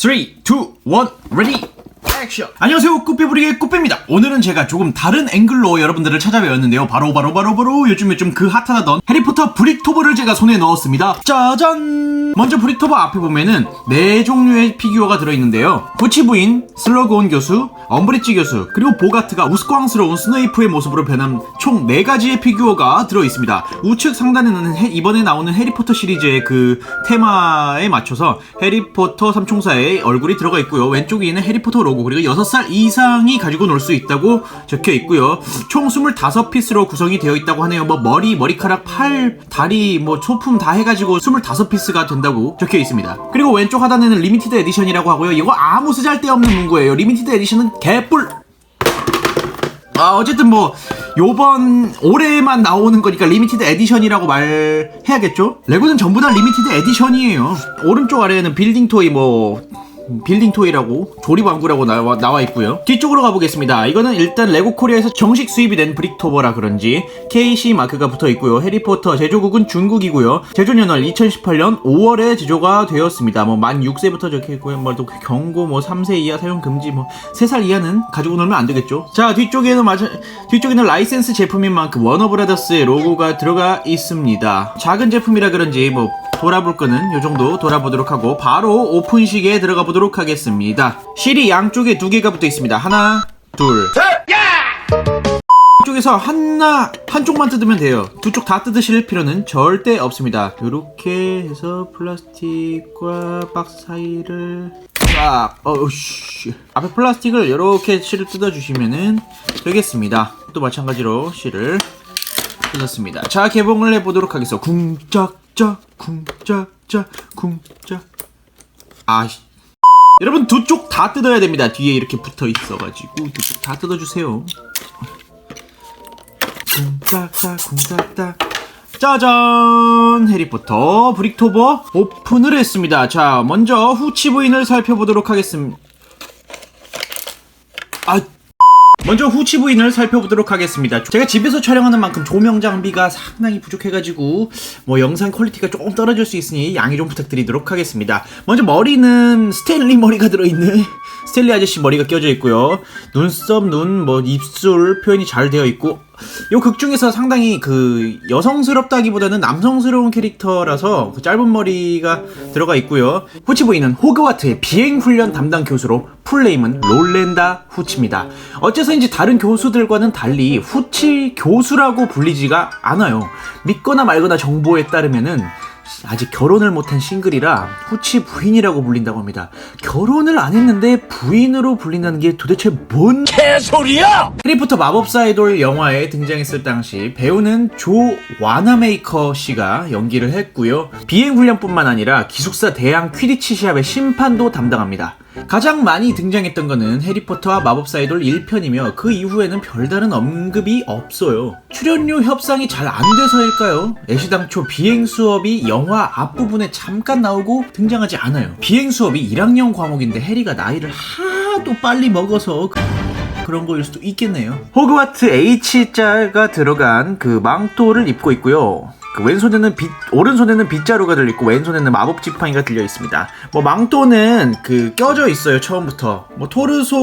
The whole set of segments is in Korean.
Three, two, one, ready. 액션! 안녕하세요, 꽃배부리의 꽃배입니다. 오늘은 제가 조금 다른 앵글로 여러분들을 찾아뵈었는데요. 바로, 바로, 바로, 바로, 요즘에 좀 그 핫하다던 해리포터 브릭토버를 제가 손에 넣었습니다. 짜잔! 먼저 브릭토버 앞에 보면은 네 종류의 피규어가 들어있는데요. 부치 부인, 슬러그온 교수, 엄브리지 교수, 그리고 보가트가 우스꽝스러운 스네이프의 모습으로 변한 총 4가지의 피규어가 들어있습니다. 우측 상단에는 해- 이번에 나오는 해리포터 시리즈의 그 테마에 맞춰서 해리포터 삼총사의 얼굴이 들어가 있고요. 왼쪽에는 해리포터 로고 그리고 6살 이상이 가지고 놀 수 있다고 적혀 있고요. 총 25피스로 구성이 되어 있다고 하네요. 뭐 머리, 머리카락, 팔, 다리, 뭐 소품 다 해가지고 25피스가 된다고 적혀 있습니다. 그리고 왼쪽 하단에는 리미티드 에디션이라고 하고요. 이거 아무 쓰잘데없는 문구예요. 리미티드 에디션은 개뿔! 아 어쨌든 뭐 요번 올해만 나오는 거니까 리미티드 에디션이라고 말해야겠죠? 레고는 전부 다 리미티드 에디션이에요. 오른쪽 아래에는 빌딩 토이 뭐 빌딩 토이라고 조립 왕구라고 나와, 나와 있고요. 뒤쪽으로 가보겠습니다. 이거는 일단 레고 코리아에서 정식 수입이 된 브릭토버라 그런지 KC 마크가 붙어 있고요. 해리포터 제조국은 중국이고요. 제조 년월 2018년 5월에 제조가 되었습니다. 뭐 만 6세부터 적혀 있고요. 뭐또 경고 뭐 3세 이하 사용 금지 뭐 3살 이하는 가지고 놀면 안 되겠죠. 자 뒤쪽에는 맞아 뒤쪽에는 라이센스 제품인 만큼 워너브라더스의 로고가 들어가 있습니다. 작은 제품이라 그런지 뭐 돌아볼 거는 요 정도 돌아보도록 하고 바로 오픈식에 들어가 보도록 하겠습니다. 실이 양쪽에 두 개가 붙어 있습니다. 하나, 둘. 쪽에서 하나 한쪽만 뜯으면 돼요. 두 쪽 다 뜯으실 필요는 절대 없습니다. 이렇게 해서 플라스틱과 박스 사이를 딱 어우씨 앞에 플라스틱을 이렇게 실을 뜯어 주시면은 되겠습니다. 또 마찬가지로 실을 뜯었습니다. 자 개봉을 해보도록 하겠습니다. 쿵짝 짝 쿵짝짝 쿵짝. 아씨. 여러분 두 쪽 다 뜯어야 됩니다. 뒤에 이렇게 붙어 있어가지고. 두 쪽 다 뜯어주세요. 쿵짝짝 쿵짝짝 짜잔! 해리포터 브릭토버 오픈을 했습니다. 자 먼저 후치 부인을 살펴보도록 하겠습니다. 아 먼저 후치 부인을 살펴보도록 하겠습니다. 제가 집에서 촬영하는 만큼 조명 장비가 상당히 부족해가지고 뭐 영상 퀄리티가 조금 떨어질 수 있으니 양해 좀 부탁드리도록 하겠습니다. 먼저 머리는 스탠리 머리가 들어있는 스탠리 아저씨 머리가 껴져 있고요. 눈썹, 눈, 뭐 입술 표현이 잘 되어 있고 요 극 중에서 상당히 그 여성스럽다기보다는 남성스러운 캐릭터라서 그 짧은 머리가 들어가 있고요. 후치 부인은 호그와트의 비행 훈련 담당 교수로 풀네임은 롤렌다 후치입니다. 어째서인지 다른 교수들과는 달리 후치 교수라고 불리지가 않아요. 믿거나 말거나 정보에 따르면은 아직 결혼을 못한 싱글이라 후치 부인이라고 불린다고 합니다. 결혼을 안 했는데 부인으로 불린다는 게 도대체 뭔 개소리야! 해리포터 마법사의 돌 영화에 등장했을 당시 배우는 조 와나메이커 씨가 연기를 했고요. 비행 훈련뿐만 아니라 기숙사 대항 퀴디치 시합의 심판도 담당합니다. 가장 많이 등장했던 거는 해리포터와 마법사의 돌 1편이며 그 이후에는 별다른 언급이 없어요. 출연료 협상이 잘 안 돼서일까요? 애시당초 비행 수업이 영화 앞부분에 잠깐 나오고 등장하지 않아요. 비행 수업이 1학년 과목인데 해리가 나이를 하도 빨리 먹어서 그- 그런 거일 수도 있겠네요. 호그와트 H자가 들어간 그 망토를 입고 있고요. 그 왼손에는 빗, 오른손에는 빗자루가 들려있고 왼손에는 마법 지팡이가 들려 있습니다. 뭐 망토는 그 껴져 있어요 처음부터. 뭐 토르소가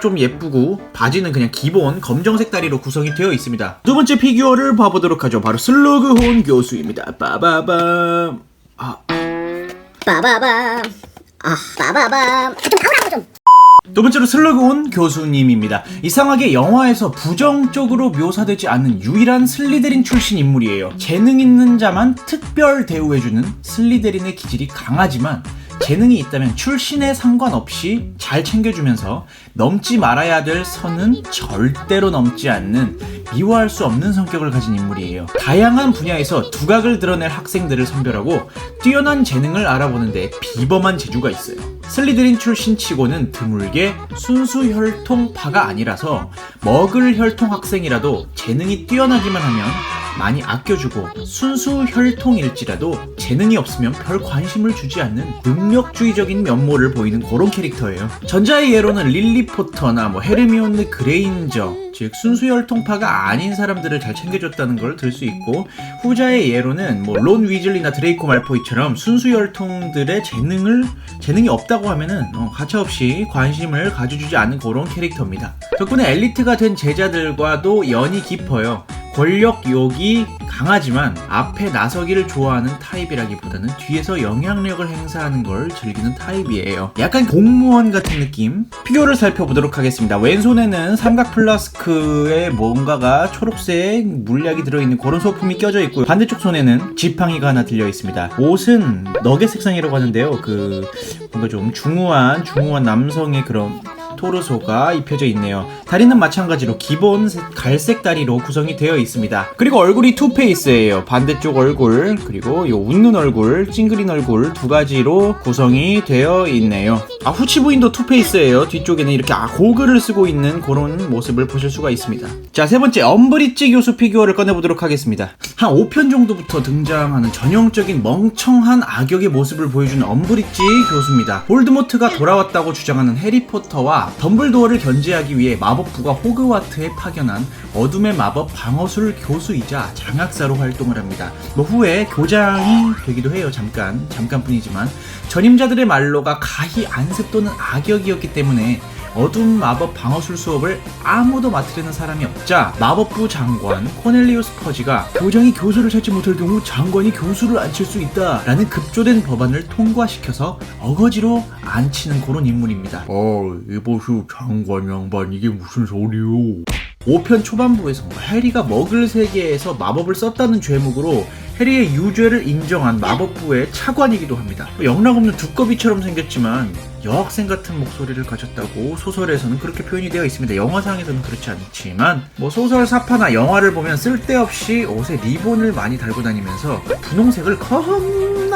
좀 예쁘고 바지는 그냥 기본 검정색 다리로 구성이 되어 있습니다. 두 번째 피규어를 봐보도록 하죠. 바로 슬러그혼 교수입니다. 빠바밤. 아 빠바밤 아 빠바밤 좀 나오라고 좀 두 번째로 슬러그온 교수님입니다. 이상하게 영화에서 부정적으로 묘사되지 않는 유일한 슬리데린 출신 인물이에요. 재능 있는 자만 특별 대우해주는 슬리데린의 기질이 강하지만 재능이 있다면 출신에 상관없이 잘 챙겨주면서 넘지 말아야 될 선은 절대로 넘지 않는 미워할 수 없는 성격을 가진 인물이에요. 다양한 분야에서 두각을 드러낼 학생들을 선별하고 뛰어난 재능을 알아보는데 비범한 재주가 있어요. 슬리드린 출신 치고는 드물게 순수 혈통파가 아니라서 먹을 혈통 학생이라도 재능이 뛰어나기만 하면 많이 아껴주고 순수 혈통일지라도 재능이 없으면 별 관심을 주지 않는 능력주의적인 면모를 보이는 그런 캐릭터예요. 전자의 예로는 릴리 포터나 뭐 헤르미온느 그레인저, 즉 순수 혈통파가 아닌 사람들을 잘 챙겨줬다는 걸 들 수 있고 후자의 예로는 뭐 론 위즐리나 드레이코 말포이처럼 순수 혈통들의 재능을 재능이 없다고 하면은 어, 가차없이 관심을 가져주지 않는 그런 캐릭터입니다. 덕분에 엘리트가 된 제자들과도 연이 깊어요. 권력욕이 강하지만 앞에 나서기를 좋아하는 타입이라기보다는 뒤에서 영향력을 행사하는 걸 즐기는 타입이에요. 약간 공무원 같은 느낌? 피규어를 살펴보도록 하겠습니다. 왼손에는 삼각 플라스크에 뭔가가 초록색 물약이 들어있는 그런 소품이 껴져 있고요. 반대쪽 손에는 지팡이가 하나 들려 있습니다. 옷은 너겟 색상이라고 하는데요. 그 뭔가 좀 중후한 중후한 남성의 그런 토르소가 입혀져 있네요. 다리는 마찬가지로 기본 색- 갈색 다리로 구성이 되어 있습니다. 그리고 얼굴이 투페이스예요. 반대쪽 얼굴 그리고 요 웃는 얼굴, 찡그린 얼굴 두 가지로 구성이 되어 있네요. 아 후치 부인도 투페이스예요. 뒤쪽에는 이렇게 아, 고글을 쓰고 있는 그런 모습을 보실 수가 있습니다. 자 세 번째 엄브리지 교수 피규어를 꺼내보도록 하겠습니다. 한 5편 정도부터 등장하는 전형적인 멍청한 악역의 모습을 보여주는 엄브리지 교수입니다. 볼드모트가 돌아왔다고 주장하는 해리포터와 덤블도어를 견제하기 위해 마법부가 호그와트에 파견한 어둠의 마법 방어술 교수이자 장학사로 활동을 합니다. 뭐 후에 교장이 되기도 해요. 잠깐 잠깐뿐이지만 전임자들의 말로가 가히 안습 또는 악역이었기 때문에 어둠 마법 방어술 수업을 아무도 맡으려는 사람이 없자 마법부 장관 코넬리우스 퍼지가 교장이 교수를 찾지 못할 경우 장관이 교수를 앉힐 수 있다라는 급조된 법안을 통과시켜서 어거지로 앉히는 그런 인물입니다. 어, 이보슈 장관 양반 이게 무슨 소리요? 5편 초반부에서 해리가 먹을 세계에서 마법을 썼다는 죄목으로 해리의 유죄를 인정한 마법부의 차관이기도 합니다. 영락없는 두꺼비처럼 생겼지만 여학생 같은 목소리를 가졌다고 소설에서는 그렇게 표현이 되어 있습니다. 영화상에서는 그렇지 않지만 뭐 소설 사파나 영화를 보면 쓸데없이 옷에 리본을 많이 달고 다니면서 분홍색을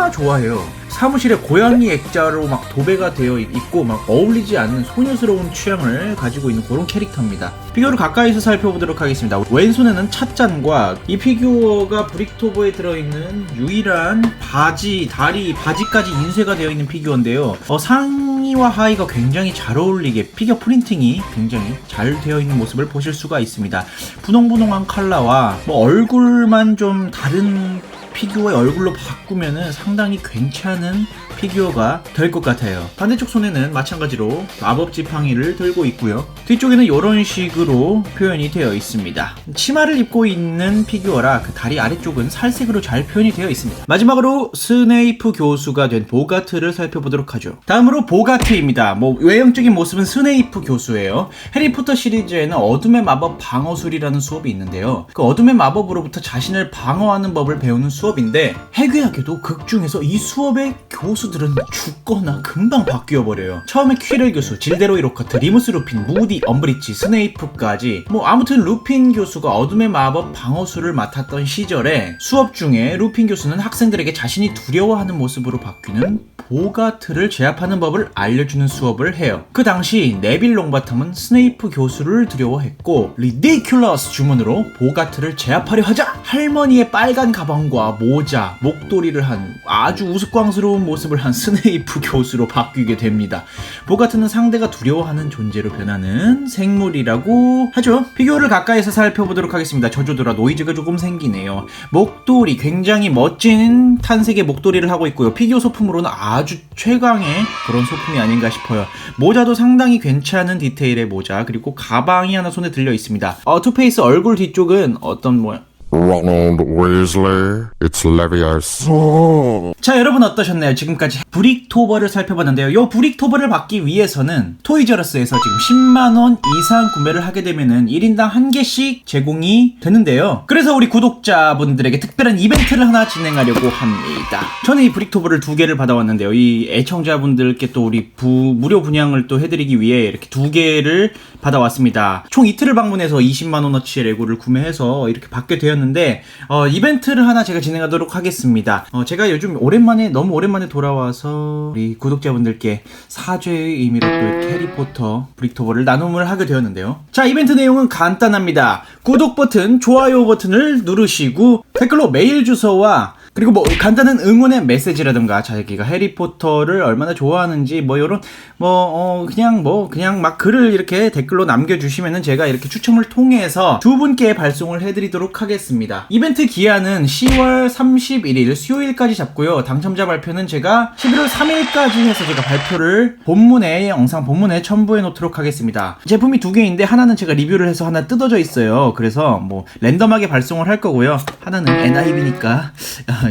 겁나 좋아해요. 사무실에 고양이 액자로 막 도배가 되어 있고 막 어울리지 않는 소녀스러운 취향을 가지고 있는 그런 캐릭터입니다. 피규어를 가까이서 살펴보도록 하겠습니다. 왼손에는 찻잔과 이 피규어가 브릭토버에 들어있는 유일한 바지, 다리, 바지까지 인쇄가 되어 있는 피규어인데요. 어, 상의와 하의가 굉장히 잘 어울리게 피규어 프린팅이 굉장히 잘 되어 있는 모습을 보실 수가 있습니다. 분홍분홍한 컬러와 뭐 얼굴만 좀 다른 피규어의 얼굴로 바꾸면은 상당히 괜찮은 피규어가 될 것 같아요. 반대쪽 손에는 마찬가지로 마법 지팡이를 들고 있고요. 뒤쪽에는 이런 식으로 표현이 되어 있습니다. 치마를 입고 있는 피규어라 그 다리 아래쪽은 살색으로 잘 표현이 되어 있습니다. 마지막으로 스네이프 교수가 된 보가트를 살펴보도록 하죠. 다음으로 보가트입니다. 뭐 외형적인 모습은 스네이프 교수예요. 해리포터 시리즈에는 어둠의 마법 방어술이라는 수업이 있는데요. 그 어둠의 마법으로부터 자신을 방어하는 법을 배우는 수업인데 해괴하게도 극 중에서 이 수업의 교수 들은 죽거나 금방 바뀌어 버려요. 처음에 퀴럴 교수, 질데로이 로커트, 리무스 루핀, 무디, 엄브리치, 스네이프까지 뭐 아무튼 루핀 교수가 어둠의 마법 방어술을 맡았던 시절에 수업 중에 루핀 교수는 학생들에게 자신이 두려워하는 모습으로 바뀌는 보가트를 제압하는 법을 알려주는 수업을 해요. 그 당시 네빌 롱바텀은 스네이프 교수를 두려워했고 리디큘러스 주문으로 보가트를 제압하려 하자 할머니의 빨간 가방과 모자, 목도리를 한 아주 우스꽝스러운 모습을 한 스네이프 교수로 바뀌게 됩니다. 보가트는 상대가 두려워하는 존재로 변하는 생물이라고 하죠. 피규어를 가까이서 살펴보도록 하겠습니다. 저조더라 노이즈가 조금 생기네요. 목도리 굉장히 멋진 탄색의 목도리를 하고 있고요. 피규어 소품으로는 아주 최강의 그런 소품이 아닌가 싶어요. 모자도 상당히 괜찮은 디테일의 모자 그리고 가방이 하나 손에 들려 있습니다. 어, 투페이스 얼굴 뒤쪽은 어떤 모양 Ronald Weasley, it's Leviosa. 자 여러분 어떠셨나요? 지금까지 브릭토버를 살펴봤는데요. 요 브릭토버를 받기 위해서는 토이저러스에서 지금 10만원 이상 구매를 하게 되면은 1인당 한 개씩 제공이 되는데요. 그래서 우리 구독자분들에게 특별한 이벤트를 하나 진행하려고 합니다. 저는 이 브릭토버를 두 개를 받아왔는데요. 이 애청자분들께 또 우리 부, 무료 분양을 또 해드리기 위해 이렇게 두 개를 받아왔습니다. 총 이틀을 방문해서 20만원어치의 레고를 구매해서 이렇게 받게 되었 는데 어, 이벤트를 하나 제가 진행하도록 하겠습니다. 어, 제가 요즘 오랜만에 너무 오랜만에 돌아와서 우리 구독자분들께 사죄의 의미로 또 해리포터 브릭토버를 나눔을 하게 되었는데요. 자 이벤트 내용은 간단합니다. 구독 버튼, 좋아요 버튼을 누르시고 댓글로 메일 주소와 그리고 뭐 간단한 응원의 메시지라든가 자기가 해리포터를 얼마나 좋아하는지 뭐 이런 뭐 어, 그냥 뭐 그냥 막 글을 이렇게 댓글로 남겨주시면은 제가 이렇게 추첨을 통해서 두 분께 발송을 해드리도록 하겠습니다. 이벤트 기한은 10월 31일 수요일까지 잡고요. 당첨자 발표는 제가 11월 3일까지 해서 제가 발표를 본문에 영상 본문에 첨부해 놓도록 하겠습니다. 제품이 두 개인데 하나는 제가 리뷰를 해서 하나 뜯어져 있어요. 그래서 뭐 랜덤하게 발송을 할 거고요. 하나는 NIB니까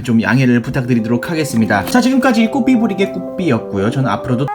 좀 양해를 부탁드리도록 하겠습니다. 자 지금까지 꽃비부리게 꽃비였고요. 저는 앞으로도